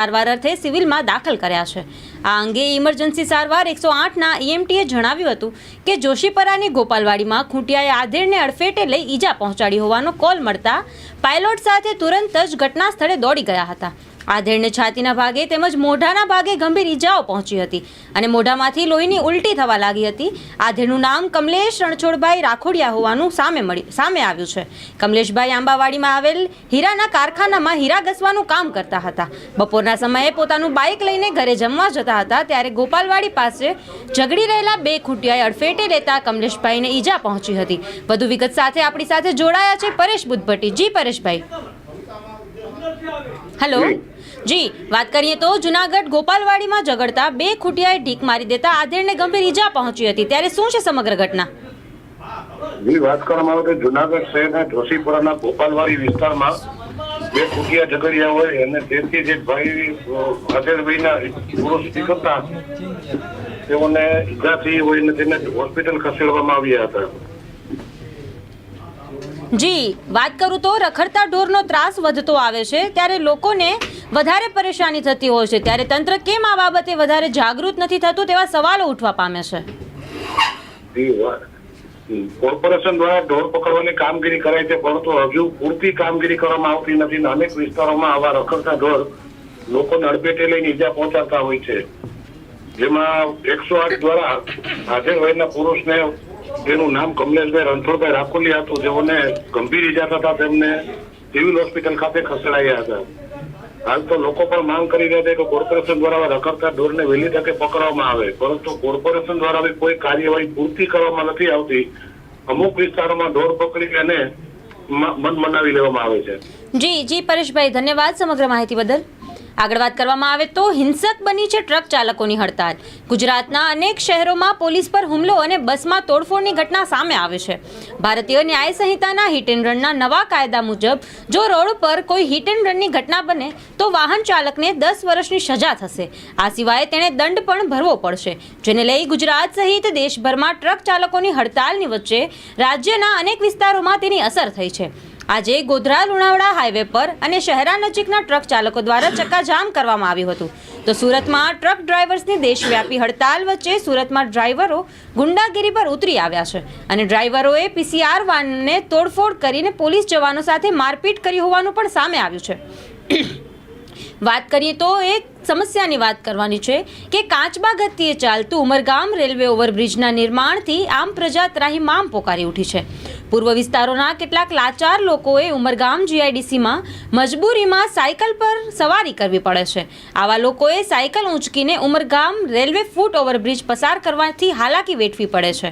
સારવાર અર્થે સિવિલમાં દાખલ કર્યા છે. આ અંગે ઇમરજન્સી સારવાર એકસો આઠના ઈએમટીએ જણાવ્યું હતું કે જોશીપરાની ગોપાલવાડીમાં ખૂંટિયાએ આધેડને અડફેટે લઈ ઈજા પહોંચાડી હોવાનો કોલ મળતા પાયલોટ સાથે તુરંત જ ઘટના સ્થળે દોડી ગયા હતા. આધેડને છાતીના ભાગે તેમજ મોઢાના ભાગે ગંભીર ઈજાઓ પહોંચી હતી અને મોઢામાંથી લોહીની ઉલટી થવા લાગી હતી. આધેડનું નામ કમલેશ રણછોડભાઈ રાખોડિયા હોવાનું સામે મળી, સામે આવ્યું છે. કમલેશભાઈ આંબાવાડીમાં આવેલ હીરાના કારખાનામાં હીરા ઘસવાનું કામ કરતા હતા. બપોરના સમયે પોતાનું બાઇક લઈને ઘરે જમવા જતા હતા, ત્યારે ગોપાલવાડી પાસે ઝઘડી રહેલા બે ખૂટિયાએ અડફેટે લેતા કમલેશભાઈને ઈજા પહોંચી હતી. વધુ વિગત સાથે આપણી સાથે જોડાયા છે પરેશ બુદ્ધભટ્ટી. જી પરેશભાઈ. હેલો? જી. વાત કરીએ તો જુનાગઢ ગોપાલવાડીમાં ઝઘડતા બે ખૂટિયાએ ઢીક મારી દેતા આધેડને ગંભીર ઈજા પહોંચી હતી. ત્યારે શું છે સમગ્ર ઘટના? જી વાત કરવામાં આવે તો જુનાગઢ શહેરના જોશીપુરાના ગોપાલવાડી વિસ્તારમાં બે ખૂટિયા ઝઘડિયા હોય અને તેથી જે ભાઈ હાજરભાઈના પુરુષ નીકળતા તેઓને ઈજા થઈ હોય અને તેને હોસ્પિટલ ખસેડવામાં આવ્યા હતા. જી, વાત કરું તો રખડતા ઢોરનો ત્રાસ વધતો આવે છે, ત્યારે લોકોને વધારે પરેશાની થતી હોય છે. ત્યારે તંત્ર કેમ આ બાબતે વધારે જાગૃત નથી થતું તેવા સવાલો ઉઠવા પામે છે. કોર્પોરેશન દ્વારા ઢોર પકડવાની કામગીરી કરાય છે, પરંતુ હજુ પૂરતી કામગીરી કરવામાં આવતી નથી અનેક વિસ્તારોમાં આવા રખડતા ઢોર લોકોને અડપેટે લઈને ઈજા પહોંચાડતા હોય છે. જેમાં એકસો આઠ દ્વારા હાજર વયના પુરુષને જેનું નામ કમલેશભાઈ રણછોડભાઈ રાખોલી હતું. જેઓને ગંભીર ઈજા થતા તેમને સિવિલ હોસ્પિટલ ખાતે ખસેડાયા હતા. હાલ તો લોકો પણ માંગ કરી રહ્યા છે કે કોર્પોરેશન દ્વારા રખડતા ઢોરને વહેલી તકે પકડવામાં આવે. પરંતુ કોર્પોરેશન દ્વારા બી કોઈ કાર્યવાહી પૂરતી કરવામાં નથી આવતી. અમુક વિસ્તારોમાં ઢોર પકડી અને મન મનાવી લેવામાં આવે છે. જી જી, પરેશભાઈ, ધન્યવાદ સમગ્ર માહિતી બદલ. આગળ વાત કરવામાં આવે તો હિંસક બની છે ટ્રક ચાલકોની હડતાલ. ગુજરાતના અનેક શહેરોમાં પોલીસ પર હુમલો અને બસમાં તોડફોડની ઘટના સામે આવે છે. ભારતીય ન્યાય સંહિતાના હિટ એન્ડ રનના નવા કાયદા મુજબ, જો રોડ પર કોઈ હિટ એન્ડ રનની ઘટના બને, તો વાહન ચાલકને દસ વર્ષની સજા થશે. આ સિવાય તેણે દંડ પણ ભરવો પડશે. જેને લઈ ગુજરાત સહિત દેશભરમાં ટ્રક ચાલકોની હડતાલની વચ્ચે રાજ્યના અનેક વિસ્તારોમાં તેની અસર થઈ છે. આજે ગોધરા, લુણાવડા હાઈવે પર અને શહેરા નજીકના ટ્રક ચાલકો દ્વારા ચક્કાજામ કરવામાં આવ્યું હતું. તો સુરતમાં ટ્રક ડ્રાઈવર્સની દેશવ્યાપી હડતાલ વચ્ચે સુરતમાં ડ્રાઈવરો ગુંડાગીરી પર ઉતરી આવ્યા છે અને ડ્રાઈવરોએ પીસીઆર વાનને તોડફોડ કરીને પોલીસ જવાનો સાથે મારપીટ કરી હોવાનું પણ સામે આવ્યું છે. વાત કરીએ તો એક સમસ્યાની વાત કરવાની છે કે કાચબા ગતિએ ચાલતું ઉમરગામ રેલવે ઓવરબ્રિજના નિર્માણથી આમ પ્રજા ત્રાહિમામ પોકારી ઉઠી છે. પૂર્વ વિસ્તારોના કેટલાક લાચાર લોકોએ ઉમરગામ જીઆઈડીસીમાં મજબૂરીમાં સાયકલ પર સવારી કરવી પડે છે. આવા લોકોએ સાયકલ ઊંચકીને ઉમરગામ રેલવે ફૂટ ઓવરબ્રિજ પસાર કરવાથી હાલાકી વેઠવી પડે છે.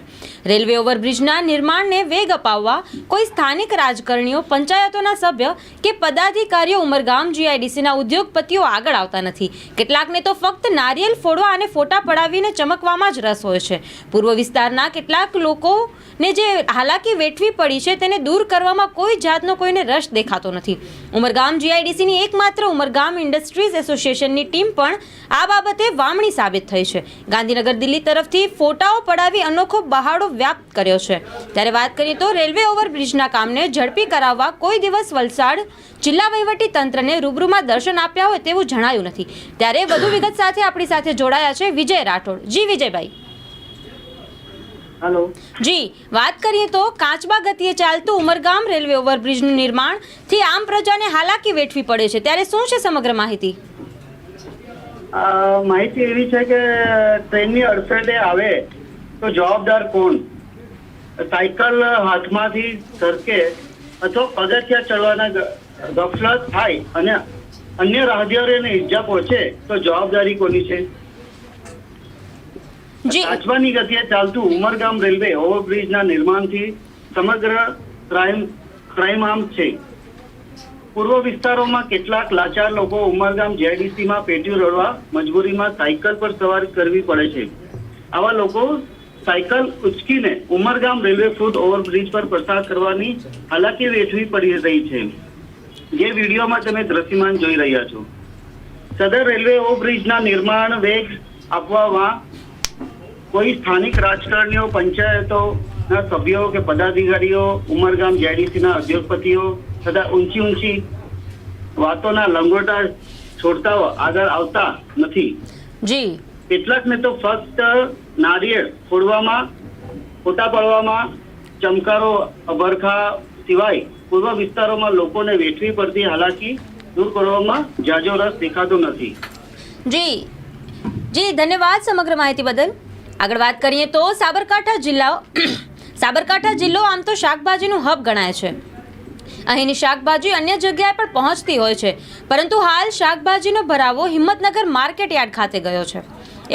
રેલવે ઓવરબ્રિજના નિર્માણને વેગ અપાવવા કોઈ સ્થાનિક રાજકારણીઓ, પંચાયતોના સભ્ય કે પદાધિકારીઓ ઉમરગામ જીઆઈડીસીના ઉદ્યોગપતિઓ આગળ આવતા નથી. કેટલાકને તો ફક્ત નારિયેલ ફોડવા અને ફોટા પડાવીને ચમકવામાં જ રસ હોય છે. પૂર્વ વિસ્તારના કેટલાક લોકોને જે હાલાકી વેઠવી પડી છે, તેને દૂર કરવામાં કોઈ જાતનો કોઈને રસ દેખાતો નથી. ઉમરગામ જીઆઈડીસીની એકમાત્ર ઉમરગામ ઇન્ડસ્ટ્રીઝ એસોસિએશનની ટીમ પણ આ બાબતે વામણી સાબિત થઈ છે. ગાંધીનગર દિલ્હી તરફથી ફોટાઓ પડાવી અનોખો બહાડો વ્યાપ્ત કર્યો છે. ત્યારે વાત કરીએ તો રેલવે ઓવરબ્રિજના કામને ઝડપી કરાવવા કોઈ દિવસ વલસાડ જિલ્લા વહીવટી તંત્રને રૂબરૂમાં દર્શન આપ્યા હોય તેવું જણાયું નથી. ત્યારે વધુ વિગત સાથે આપણી સાથે જોડાયા છે વિજય રાઠોડ. જી વિજયભાઈ. હેલો. જી વાત કરીએ તો કાચબા ગતિએ ચાલતું ઉમરગામ રેલવે ઓવરબ્રિજનું નિર્માણથી આમ પ્રજાને હાલાકી વેઠવી પડે છે. ત્યારે શું છે સમગ્ર માહિતી? માહિતી એવી છે કે ટ્રેનની અડફેટે આવે તો જવાબદાર કોણ? સાયકલ હાથમાંથી સરકે અથવા પગથિયા ચડવાના ગફલત થાય અને અન્ય રાહદારીઓને ઈજા પહોંચે તો જવાબદારી કોની છે? કાચબાની ગતિએ ચાલતું ઉમરગામ રેલવે ઓવરબ્રિજના નિર્માણથી સમગ્ર ક્રાઇમ ક્રાઇમ આર્મ છે. પૂર્વ વિસ્તારોમાં કેટલાક લાચાર લોકો ઉમરગામ જેડીસીમાં પેટીઓ રડવા, મજબૂરીમાં સાયકલ પર સવાર કરવી પડે છે. આવા લોકો સાયકલ ઉચકીને ઉમરગામ રેલવે ફૂટ ઓવરબ્રિજ પર પસાર કરવાની હાલાકી વેઠવી પડી રહી છે. જે વિડીયોમાં તમે દ્રશ્યમાન જોઈ રહ્યા છો. સદર રેલવે ઓવરબ્રિજના નિર્માણ વેગ આપવામાં કોઈ સ્થાનિક રાજકારણીઓ પંચાયતોના સભ્યો કે પદાધિકારીઓ ઉમરગામ જેડીસીના ઉદ્યોગપતિઓ તથા ઊંચી ઊંચી વાતોના લંગોટા છોડતા આગળ આવતા નથી. જી. કેટલાકને તો ફક્ત નારિયેળ ફોડવામાં ફોટા પાડવામાં ચમકારો અભરખા સિવાય પૂર્વ વિસ્તારોમાં લોકોને વેઠવી પડતી હાલાકી દૂર કરવામાં જાજો રસ દેખાતો નથી. જી. જી ધન્યવાદ સમગ્ર માહિતી બદલ. આગળ વાત કરીએ તો સાબરકાંઠા જિલ્લા સાબરકાંઠા જિલ્લો આમ તો શાકભાજીનું હબ ગણાય છે. અહીંની શાકભાજી અન્ય જગ્યાએ પણ પહોંચતી હોય છે, પરંતુ હાલ શાકભાજીનો ભરાવો હિંમતનગર માર્કેટ યાર્ડ ખાતે ગયો છે.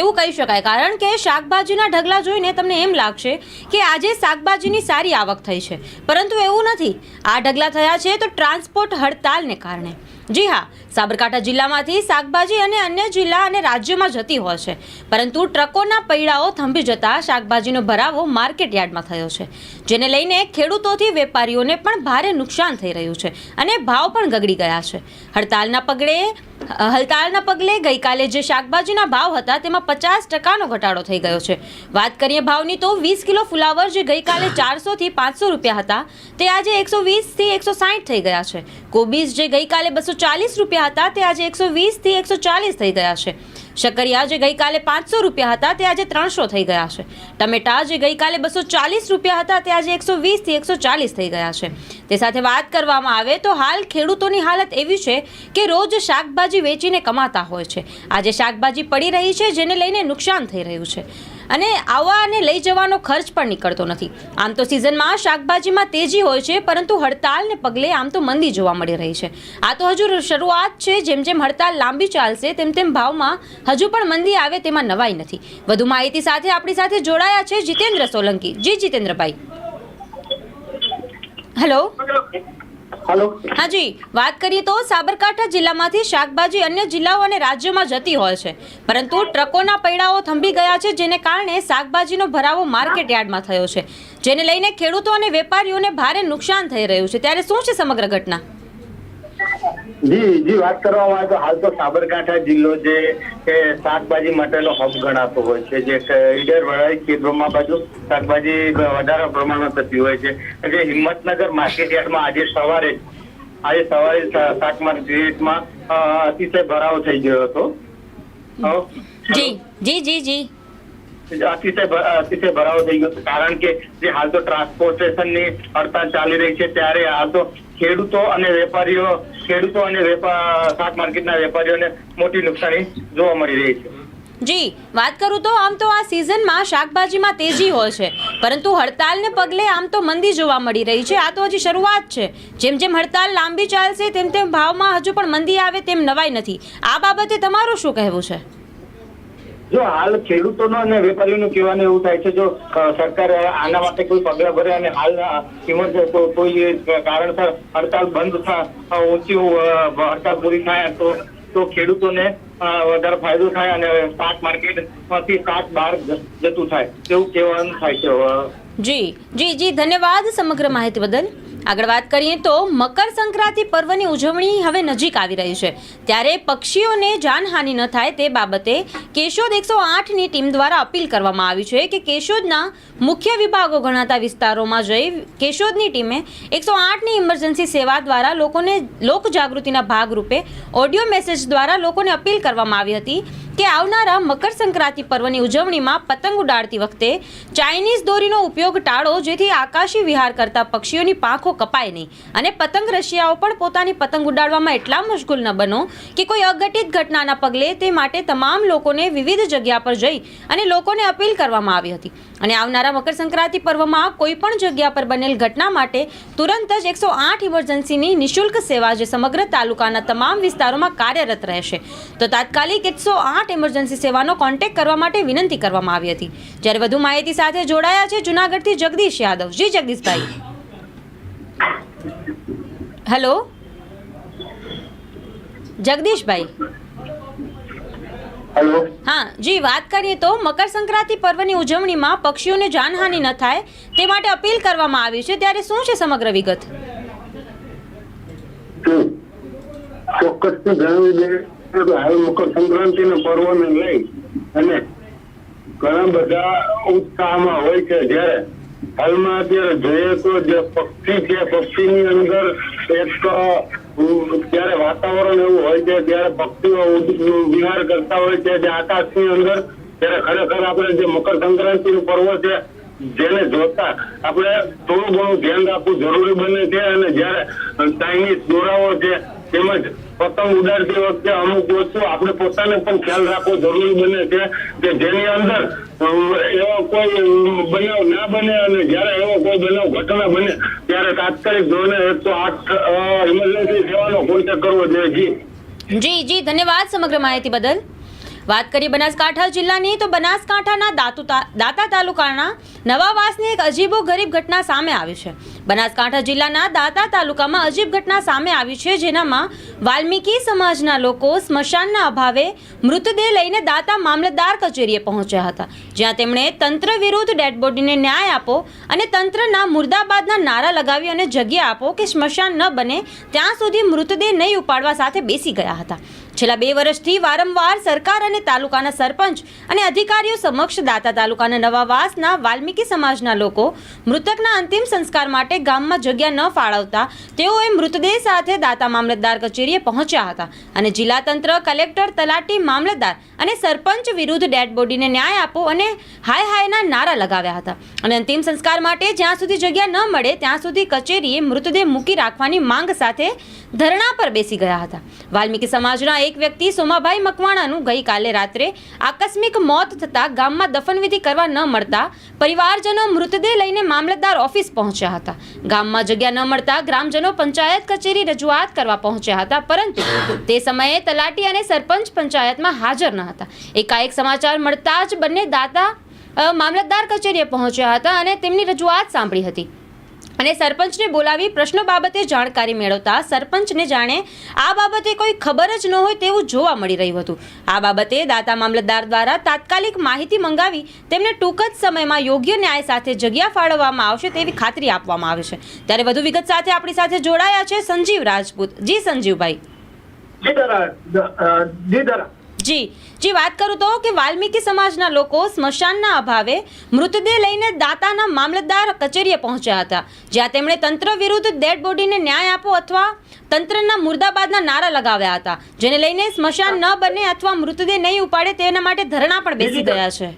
એવું કહી શકાય, કારણ કે શાકભાજીના ઢગલા જોઈને તમને એમ લાગશે કે આજે શાકભાજીની સારી આવક થઈ છે. પરંતુ એવું નથી. આ ઢગલા થયા છે તો ટ્રાન્સપોર્ટ હડતાલને કારણે. જી હા, સાબરકાંઠા જિલ્લામાંથી શાકભાજી અને અન્ય જિલ્લા અને રાજ્યોમાં જતી હોય છે. પરંતુ ટ્રકોના પૈડાઓ થંભી જતા શાકભાજીનો ભરાવો માર્કેટ યાર્ડમાં થયો છે. જેને લઈને ખેડૂતોથી વેપારીઓને પણ ભારે નુકસાન થઈ રહ્યું છે અને ભાવ પણ ગગડી ગયા છે. હડતાલના પગલે હડતાલના પગલે ગઈકાલે જે શાકભાજીના ભાવ હતા તેમાં પચાસ ટકાનો ઘટાડો થઈ ગયો છે. વાત કરીએ ભાવની તો વીસ કિલો ફુલાવર જે ગઈકાલે ચારસોથી પાંચસો રૂપિયા હતા, તે આજે એકસો વીસથી એકસો સાઠ થઈ ગયા છે. કોબીજ જે ગઈકાલે બસો ચાલીસ રૂપિયા હતા, તે આજે એકસો વીસથી એકસો ચાલીસ થઈ ગયા છે. શકરિયા જે ગઈકાલે પાંચસો રૂપિયા હતા, તે આજે ત્રણસો થઈ ગયા છે. ટમેટા જે ગઈકાલે બસો ચાલીસ રૂપિયા હતા, તે આજે એકસો વીસથી એકસો ચાલીસ થઈ ગયા છે. તે સાથે વાત કરવામાં આવે તો હાલ ખેડૂતોની હાલત એવી છે કે રોજ શાકભાજી વેચીને કમાતા હોય છે. આજે શાકભાજી પડી રહી છે, જેને લઈને નુકસાન થઈ રહ્યું છે. અને આવવા અને લઈ જવાનો ખર્ચ પણ નીકળતો નથી. આમ તો સિઝનમાં શાકભાજીમાં તેજી હોય છે, પરંતુ હડતાલને પગલે આમ તો મંદી જોવા મળી રહી છે. આ તો હજુ શરૂઆત છે, જેમ જેમ હડતાલ લાંબી ચાલશે, તેમ તેમ ભાવમાં હજુ પણ મંદી આવે તેમાં નવાઈ નથી. વધુ માહિતી સાથે આપણી સાથે જોડાયા છે જીતેન્દ્ર સોલંકી. જી જીતેન્દ્રભાઈ. હેલો હાલો. હા જી વાત કરીએ તો સાબરકાંઠા જિલ્લામાંથી શાકભાજી અન્ય જિલ્લાઓ અને રાજ્યોમાં જતી હોય છે. પરંતુ ટ્રકોના પૈડાઓ થંભી ગયા છે, જેને કારણે શાકભાજીનો ભરાવો માર્કેટ યાર્ડમાં થયો છે. જેને લઈને ખેડૂતો અને વેપારીઓને ભારે નુકસાન થઈ રહ્યું છે. ત્યારે શું છે સમગ્ર ઘટના? જી જી, વાત કરવામાં આવે તો હાલ તો સાબરકાંઠા જિલ્લો જે કે શાકભાજી માટેનો હબ ગણાતો હોય છે. જે ઈડર વડાઈ ખેતરોમાં બાજુ શાકભાજી વધારે પ્રમાણમાં થતી હોય છે. જે હિંમતનગર માર્કેટયાર્ડમાં આજે સવારે આજે સવારે શાક માર્કેટમાં અતિશય ભરાવો થઈ ગયો હતો. જી જી જી જી. અતિશય અતિશય ભરાવો થઈ ગયો કારણ કે જે હાલ તો ટ્રાન્સપોર્ટેશનની હડતાલ ચાલી રહી છે, ત્યારે હાલ તો ખેડૂતો અને વેપારીઓ, ખેડૂતો અને શાક માર્કેટના વેપારીઓને મોટી નુકસાની જોવા મળી રહી છે. જી, વાત કરું તો આમ તો આ સિઝનમાં શાકભાજીમાં તેજી હોય છે, પરંતુ હડતાલને પગલે આમ તો મંદી જોવા મળી રહી છે. આ તો હજી શરૂઆત છે. જેમ જેમ હડતાલ લાંબી ચાલશે, તેમ તેમ ભાવમાં હજુ પણ મંદી આવે, તેમ નવાઈ નથી. આ બાબતે તમારું શું કહેવું છે? જો હાલ ખેડૂતોનો અને વેપારીઓનું કહેવાનું એવું થાય છે, જો સરકાર આના માટે કોઈ પગલા ભરે અને હાલ કિંમત કોઈ કારણસર હડતાલ બંધ ઊંચી હડતાલ પૂરી થાય, તો તો ખેડૂતોને વધારે ફાયદો થાય અને શાક માર્કેટમાંથી શાક બહાર જતું થાય તેવું કહેવાનું થાય છે જી જી જી, ધન્યવાદ સમગ્ર માહિતી બદલ. આગળ વાત કરીએ તો મકર સંક્રાંતિ પર્વની ઉજવણી હવે નજીક આવી રહી છે. ત્યારે પક્ષીઓને જાનહાનિ ન થાય તે બાબતે કેશોદ એકસો આઠની ટીમ દ્વારા અપીલ કરવામાં આવી છે કે કેશોદના મુખ્ય વિભાગો ગણાતા વિસ્તારોમાં જઈ કેશોદની ટીમે એકસો આઠની ઇમરજન્સી સેવા દ્વારા લોકોને લોક જાગૃતિના ભાગરૂપે ઓડિયો મેસેજ દ્વારા લોકોને અપીલ કરવામાં આવી હતી. કે આવનારા મકર સંક્રાંતિ પર્વની ઉજવણીમાં પતંગ ઉડાડતી વખતે ચાઇનીઝ દોરીનો ઉપયોગ ટાળો, જેથી આકાશી વિહાર કરતા પક્ષીઓની પાંખો કપાય નહીં. અને પતંગ રશિયાઓ પણ પોતાની પતંગ ઉડાડવામાં એટલા મશગુલ ન બનો કે કોઈ અઘટિત ઘટનાના પગલે તે માટે તમામ લોકોને વિવિધ જગ્યા પર જઈ અને લોકોને અપીલ કરવામાં આવી હતી. અને આવનારા મકર સંક્રાંતિ પર્વમાં કોઈ પણ જગ્યા પર બનેલ ઘટના માટે તુરંત જ એકસો આઠ ઇમરજન્સીની નિઃશુલ્ક સેવા જે સમગ્ર તાલુકાના તમામ વિસ્તારોમાં કાર્યરત રહેશે. તો તાત્કાલિક એકસો આઠ ઇમરજન્સી સેવાનો કોન્ટેક્ટ કરવા માટે વિનંતી કરવામાં આવી હતી. જ્યારે વધુ માહિતી સાથે જોડાયા છે જુનાગઢથી જગદીશ યાદવ. જી જગદીશભાઈ. હેલો જગદીશભાઈ. હા જી વાત કરીએ તો મકર સંક્રાંતિ પર્વની ઉજવણીમાં પક્ષીઓને જાનહાનિ ન થાય તે માટે અપીલ કરવામાં આવી છે. ત્યારે શું છે સમગ્ર વિગત? ચોક્કસથી જણાવી દે હાલ મકર સંક્રાંતિના પર્વને લઈ અને ઘણા બધા ઉત્સાહમાં હોય છે. જ્યારે હાલમાં અત્યારે જોઈએ તો જે પક્ષી છે પક્ષીની અંદર એક ત્યારે વાતાવરણ એવું હોય છે ત્યારે પક્ષીઓ વિહાર કરતા હોય છે, જે આકાશની અંદર, ત્યારે ખરેખર આપણે જે મકર સંક્રાંતિ નું પર્વ છે, જેને જોતા આપણે થોડું ઘણું ધ્યાન રાખવું જરૂરી બને છે અને જયારે ચાઇનીઝ દોરાઓ છે, તેમજ પતંગ ઉડાડતી વખતે અમુક વસ્તુ આપણે પોતાને પણ ખ્યાલ રાખવો જરૂરી બને છે કે જેની અંદર એવો કોઈ બનાવ ના બને અને જયારે એવો કોઈ બનાવ ઘટના બને, ત્યારે તાત્કાલિક ધોરણે એકસો આઠ ઇમરજન્સી સેવાનો કોન્ટેક્ટ કરવો જોઈએ. જી. જી જી, ધન્યવાદ સમગ્ર માહિતી બદલ. વાત કરીએ બનાસકાંઠા જિલ્લાની, તો બનાસકાંઠાના દાતુતા દાતા તાલુકાના નવાવાસની એક અજીબો ગરીબ ઘટના સામે આવી છે. બનાસકાંઠા જિલ્લાના દાતા તાલુકામાં અજીબ ઘટના સામે આવી છે, જેનામાં વાલ્મીકી સમાજના લોકો સ્મશાનના અભાવે મૃતદેહ લઈને દાતા મામલતદાર કચેરીએ પહોંચ્યા હતા, જ્યાં તેમણે તંત્ર વિરુદ્ધ ડેડ બોડીને ન્યાય આપો અને તંત્રના મુર્દાબાદના નારા લગાવી અને જગ્યા આપો કે સ્મશાન ન બને, ત્યાં સુધી મૃતદેહ નહીં ઉપાડવા સાથે બેસી ગયા હતા. છેલ્લા બે વર્ષથી વારંવાર સરકાર અને તાલુકાના સરપંચ અને અધિકારીઓ સમક્ષ દાતા તાલુકાના નવાવાસના વાલ્મીકી સમાજના લોકો મૃતકના અંતિમ સંસ્કાર માટે ગામમાં જગ્યા ન ફાળવતા તેઓએ મૃતદેહ સાથે દાતા મામલતદાર કચેરીએ પહોંચ્યા હતા અને જિલ્લા તંત્ર, કલેક્ટર, તલાટી મામલતદાર અને સરપંચ વિરુદ્ધ ડેડ બોડીને ન્યાય આપો અને હાય હાયના નારા લગાવ્યા હતા. અને અંતિમ સંસ્કાર માટે જ્યાં સુધી જગ્યા ન મળે ત્યાં સુધી કચેરીએ મૃતદેહ મૂકી રાખવાની માંગ સાથે ધરણા પર બેસી ગયા હતા. વાલ્મીકી સમાજના એક વ્યક્તિ સોમાભાઈ મકવાણાનું ગઈકાલે રાત્રે આકસ્મિક મોત થતાં ગામમાં દફનવિધિ કરવા ન મળતા પરિવારજનો મૃતદેહ લઈને મામલતદાર ઓફિસ પહોંચ્યા હતા. ગામમાં જગ્યા ન મળતા ગ્રામજનો પંચાયત કચેરી રજૂઆત કરવા પહોંચ્યા હતા, પરંતુ તે સમયે તલાટી અને સરપંચ પંચાયતમાં હાજર ન હતા. એકાએક સમાચાર મળતા જ બંને દાતા મામલતદાર કચેરીએ પહોંચ્યા હતા અને તેમની રજૂઆત સાંભળી હતી. અને સરપંચને બોલાવી પ્રશ્નો બાબતે જાણકારી મેળવતા સરપંચને જાણે આ બાબતે કોઈ ખબર જ ન હોય તેવું જોવા મળી રહ્યું હતું. આ બાબતે દાતા મામલતદાર દ્વારા તાત્કાલિક માહિતી મંગાવી તેમને ટૂંક જ સમયમાં યોગ્ય ન્યાય સાથે જગ્યા ફાળવવામાં આવશે તેવી ખાતરી આપવામાં આવી છે. ત્યારે વધુ વિગત સાથે આપણી સાથે જોડાયા છે સંજીવ રાજપૂત. જી સંજીવભાઈ. જી દરા જી દરા. જી જી વાત કરું તો કે વાલ્મીકી સમાજના લોકો સ્મશાનના અભાવે મૃતદેહ લઈને દાતાના મામલતદાર કચેરીએ પહોંચ્યા હતા જ્યાં તેમણે તંત્ર વિરુદ્ધ ડેડ બોડીને ન્યાય આપો અથવા તંત્રના મુર્દાબાદના નારા લગાવ્યા હતા જેને લઈને સ્મશાન ન બને અથવા મૃતદેહ નહીં ઉપાડે તેના માટે ધરણા પણ બેસી ગયા છે.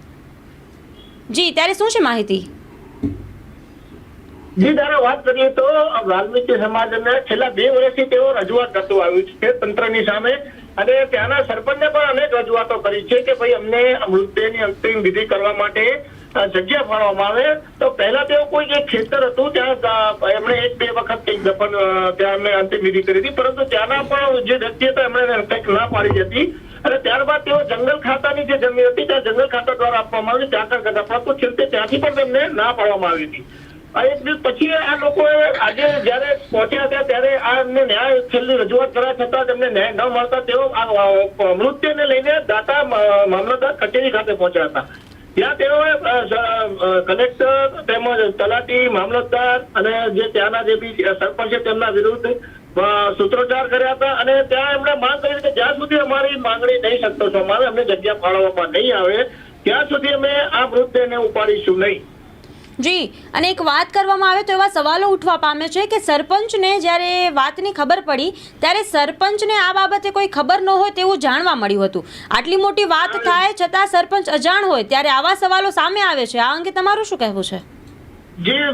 જી ત્યારે શું છે માહિતી? જી, દાદા, વાત કરીએ તો વાલ્મીકી સમાજને છેલ્લા બે વર્ષથી તેઓ રજૂઆત કરતું આવ્યું છે તંત્રની સામે. અને ત્યાંના સરપંચને પણ અનેક રજૂઆતો કરી છે કે ભાઈ, અમને મૃતદેહની અંતિમ વિધિ કરવા માટે જગ્યા ફાળવામાં આવે. તો પહેલા તેઓ કોઈ જે ખેતર હતું, ત્યાં એમણે એક બે વખત કંઈક દફન ત્યાં એમને અંતિમ વિધિ કરી હતી. પરંતુ ત્યાંના પણ જે વ્યક્તિ હતા એમણે કંઈક ના પાડી હતી. અને ત્યારબાદ તેઓ જંગલ ખાતાની જે જમીન હતી, ત્યાં જંગલ ખાતા દ્વારા આપવામાં આવી ત્યાં કરતા પરંતુ છેલ્લે ત્યાંથી પણ તેમને ના પાડવામાં આવી હતી. એક દિવસ પછી આ લોકોએ આજે જયારે પહોંચ્યા હતા ત્યારે આ એમને ન્યાય છેલ્લી રજૂઆત કરવા છતાં તેમને ન્યાય ન મળતા તેઓ આ મૃત્યુને લઈને દાતા મામલતદાર કચેરી ખાતે પહોંચ્યા હતા. ત્યાં તેઓએ કલેક્ટર તેમજ તલાટી મામલતદાર અને જે ત્યાંના જે બી સરપંચ છે તેમના વિરુદ્ધ સૂત્રોચ્ચાર કર્યા હતા અને ત્યાં એમણે માંગ કરી કે જ્યાં સુધી અમારી માંગણી નહીં શકતો છો અમારે અમને જગ્યા ફાળવવામાં નહીં આવે, ત્યાં સુધી અમે આ મૃતદેહને ઉપાડીશું નહીં. જી અને એક વાત કરવામાં આવે તો એવા સવાલો ઉઠવા પામે છે કે સરપંચને જ્યારે વાતની ખબર પડી ત્યારે સરપંચને આ બાબતે કોઈ ખબર ન હોય તેવું જાણવા મળ્યું હતું. આટલી મોટી વાત થાય છતાં સરપંચ અજાણ હોય ત્યારે આવા સવાલો સામે આવે છે. આ અંગે તમારું શું કહેવું છે? જી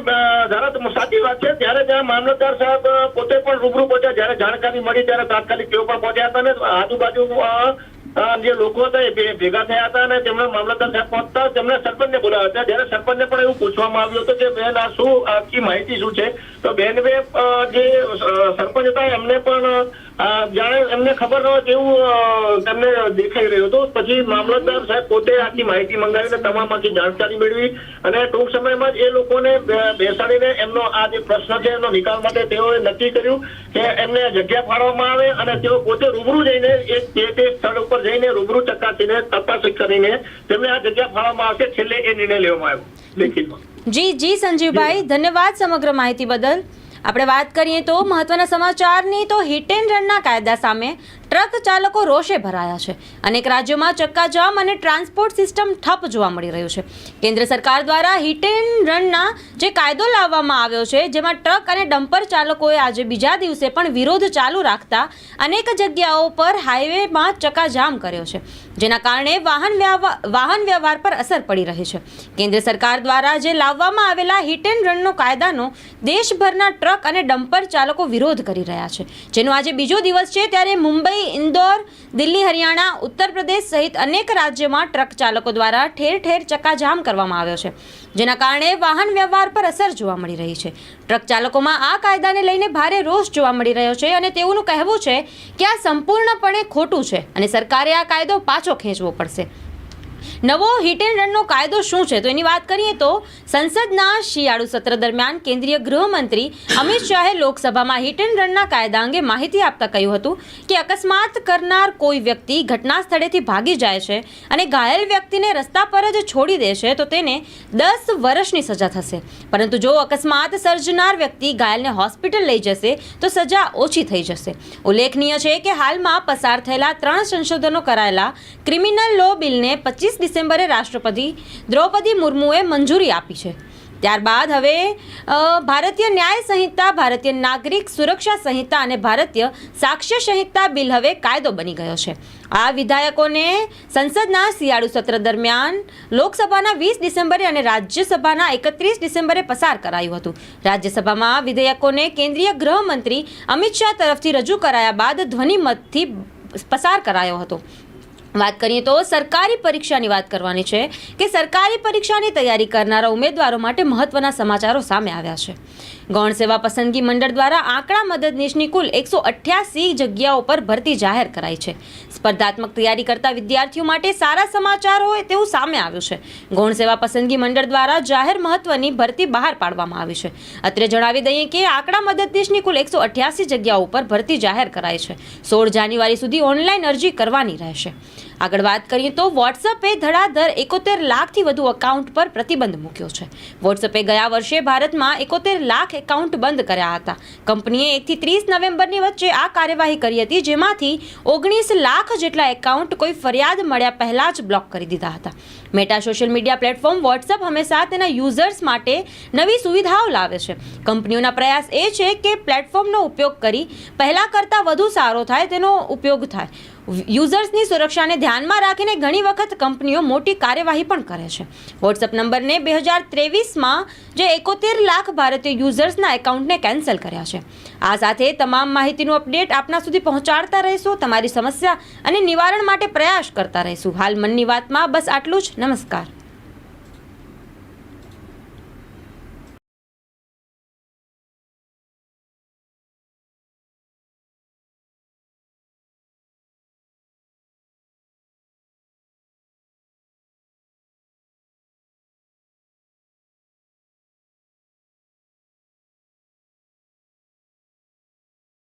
ધારા સાચી વાત છે. ત્યારે જ્યાં મામલતદાર સાહેબ પોતે પણ રૂબરૂ પહોંચ્યા જ્યારે જાણકારી મળી ત્યારે તાત્કાલિક તેઓ પણ પહોંચ્યા હતા ને આજુબાજુ જે લોકો હતા એ ભેગા થયા હતા અને તેમણે મામલતદાર સાહેબ પહોંચતા તેમણે સરપંચને બોલાવ્યા હતા. જ્યારે સરપંચને પણ એવું પૂછવામાં આવ્યું હતું કે બેન, આ શું, આખી માહિતી શું છે? તો બેન બે જે સરપંચ હતા એમને પણ જાણે એમને ખબર ન હતી એવું તેમને દેખાઈ રહ્યું હતું. પછી મામલતદાર સાહેબ પોતે આખી માહિતી મંગાવીને તમામમાંથી જાણકારી મેળવી અને ટૂંક સમયમાં જ એ લોકોને બેસાડીને એમનો આ જે પ્રશ્ન છે એનો નિકાલ માટે તેઓએ નક્કી કર્યું કે એમને જગ્યા ફાળવવામાં આવે અને તેઓ પોતે રૂબરૂ જઈને એક તે તે સ્થળ ઉપર જઈને રૂબરૂ ચકાસીને તપાસ કરીને તેમને આ જગ્યા ફાળવવામાં આવશે. છેલ્લે એ નિર્ણય લેવામાં આવ્યો. લેખિતમાં. જી જી સંજીવભાઈ ધન્યવાદ સમગ્ર માહિતી બદલ. આપણે વાત કરીએ તો મહત્વના સમાચારની તો હિટ એન્ડ રનના કાયદા સામે ટ્રક ચાલકો રોષે ભરાયા છે. અનેક રાજ્યોમાં ચક્કાજામ અને ટ્રાન્સપોર્ટ સિસ્ટમ ઠપ જોવા મળી રહ્યું છે. કેન્દ્ર સરકાર દ્વારા હિટ એન્ડ રનના જે કાયદો લાવવામાં આવ્યો છે, જેમાં ટ્રક અને ડમ્પર ચાલકોએ આજે બીજા દિવસે પણ વિરોધ ચાલુ રાખતા અનેક જગ્યાઓ પર હાઈવેમાં ચક્કાજામ કર્યો છે. જેના કારણે વાહન વાહન વ્યવહાર પર અસર પડી રહી છે. કેન્દ્ર સરકાર દ્વારા જે લાવવામાં આવેલા હિટ એન્ડ રનનો કાયદાનો દેશભરના ટ્રક અને ડમ્પર ચાલકો વિરોધ કરી રહ્યા છે. જેનો આજે બીજો દિવસ છે, ત્યારે મુંબઈ ઇન્દોર, દિલ્હી, હરિયાણા ઉત્તર પ્રદેશ સહિત અનેક રાજ્યોમાં ટ્રક ચાલકો દ્વારા ઠેર ઠેર ચક્કાજામ કરવામાં આવ્યો છે, જેના કારણે વાહન વ્યવહાર પર અસર જોવા મળી રહી છે. ટ્રક ચાલકોમાં આ કાયદાને લઈને ભારે રોષ જોવા મળી રહ્યો છે અને તેઓનું કહેવું છે કે આ સંપૂર્ણપણે ખોટું છે અને સરકારે આ કાયદો પાછો ખેંચવો પડશે. નવો હિટ એન્ડ રનનો કાયદો શું છે? તો એની વાત કરીએ તો સંસદના શિયાળુ સત્ર દરમિયાન કેન્દ્રીય ગૃહમંત્રી અમિત શાહે લોકસભામાં હિટ એન્ડ રનના કાયદા અંગે માહિતી આપતા કહ્યું હતું કે અકસ્માત કરનાર કોઈ વ્યક્તિ ઘટના સ્થળેથી ભાગી જાય છે અને ઘાયલ વ્યક્તિને રસ્તા પર જ છોડી દે છે, તો તેને દસ વર્ષની સજા થશે. પરંતુ જો અકસ્માત સર્જનાર વ્યક્તિ ઘાયલને હોસ્પિટલ લઈ જશે, તો સજા ઓછી થઈ જશે. ઉલ્લેખનીય છે કે હાલમાં પસાર થયેલા ત્રણ સંશોધનો કરાયેલા ક્રિમિનલ લો બિલને પચીસ ડિસેમ્બરે રાષ્ટ્રપતિ દ્રૌપદી મુર્મુએ મંજૂરી આપી છે. ત્યારબાદ હવે ભારતીય ન્યાય સંહિતા, ભારતીય નાગરિક સુરક્ષા સંહિતા અને ભારતીય સાક્ષ્ય સંહિતા બિલ હવે કાયદો બની ગયો છે. આ વિધાયકોને સંસદના શિયાળુ સત્ર દરમિયાન લોકસભાના વીસ ડિસેમ્બરે અને રાજ્યસભાના એકત્રીસ ડિસેમ્બરે પસાર કરાયું હતું. રાજ્યસભામાં વિધેયકોને કેન્દ્રીય ગૃહમંત્રી અમિત શાહ તરફથી રજૂ કરાયા બાદ ધ્વનિમતથી પસાર કરાયો હતો. વાત કરીએ તો સરકારી પરીક્ષાની વાત કરવાની છે કે સરકારી પરીક્ષાની તૈયારી કરનારા ઉમેદવારો માટે મહત્વના સમાચારો સામે આવ્યા છે. ગૌણ સેવા પસંદગી મંડળ દ્વારા આંકડા મદદનીશની કુલ એકસો અઠ્યાસી જગ્યાઓ પર ભરતી જાહેર કરાઈ છે. સ્પર્ધાત્મક તૈયારી કરતા વિદ્યાર્થીઓ માટે સારા સમાચાર હોય તેવું સામે આવ્યું છે. ગૌણ સેવા પસંદગી મંડળ દ્વારા જાહેર મહત્વની ભરતી બહાર પાડવામાં આવી છે. અત્રે જણાવી દઈએ કે આંકડા મદદનીશની કુલ એકસો અઠ્યાસી જગ્યાઓ પર ભરતી જાહેર કરાઈ છે. સોળ જાન્યુઆરી સુધી ઓનલાઈન અરજી કરવાની રહેશે. આગળ વાત કરીએ તો વોટ્સઅપે ધડાધર એકોતેર લાખથી વધુ એકાઉન્ટ પર પ્રતિબંધ મૂક્યો છે. વોટ્સઅપે ગયા વર્ષે ભારતમાં એકોતેર લાખ એકાઉન્ટ બંધ કર્યા હતા. કંપનીએ એકથી ત્રીસ નવેમ્બરની વચ્ચે આ કાર્યવાહી કરી હતી, જેમાંથી ઓગણીસ લાખ જેટલા એકાઉન્ટ કોઈ ફરિયાદ મળ્યા પહેલાં જ બ્લોક કરી દીધા હતા. Meta social media platform WhatsApp હંમેશા તેના યુઝર્સ માટે નવી સુવિધાઓ લાવે છે. કંપનીઓના પ્રયાસ એ છે કે પ્લેટફોર્મનો ઉપયોગ કરી પહેલાં કરતાં વધુ સારો થાય, તેનો ઉપયોગ થાય. યુઝર્સની સુરક્ષાને ધ્યાનમાં રાખીને ઘણી વખત કંપનીઓ મોટી કાર્યવાહી પણ કરે છે. વોટ્સઅપ નંબરને બે હજાર ત્રેવીસમાં જે એકોતેર લાખ ભારતીય યુઝર્સના એકાઉન્ટને કેન્સલ કર્યા છે. આ સાથે તમામ માહિતીનું અપડેટ આપના સુધી પહોંચાડતા રહીશું, તમારી સમસ્યા અને નિવારણ માટે પ્રયાસ કરતા રહીશું. હાલ મનની વાતમાં બસ આટલું જ. નમસ્કાર.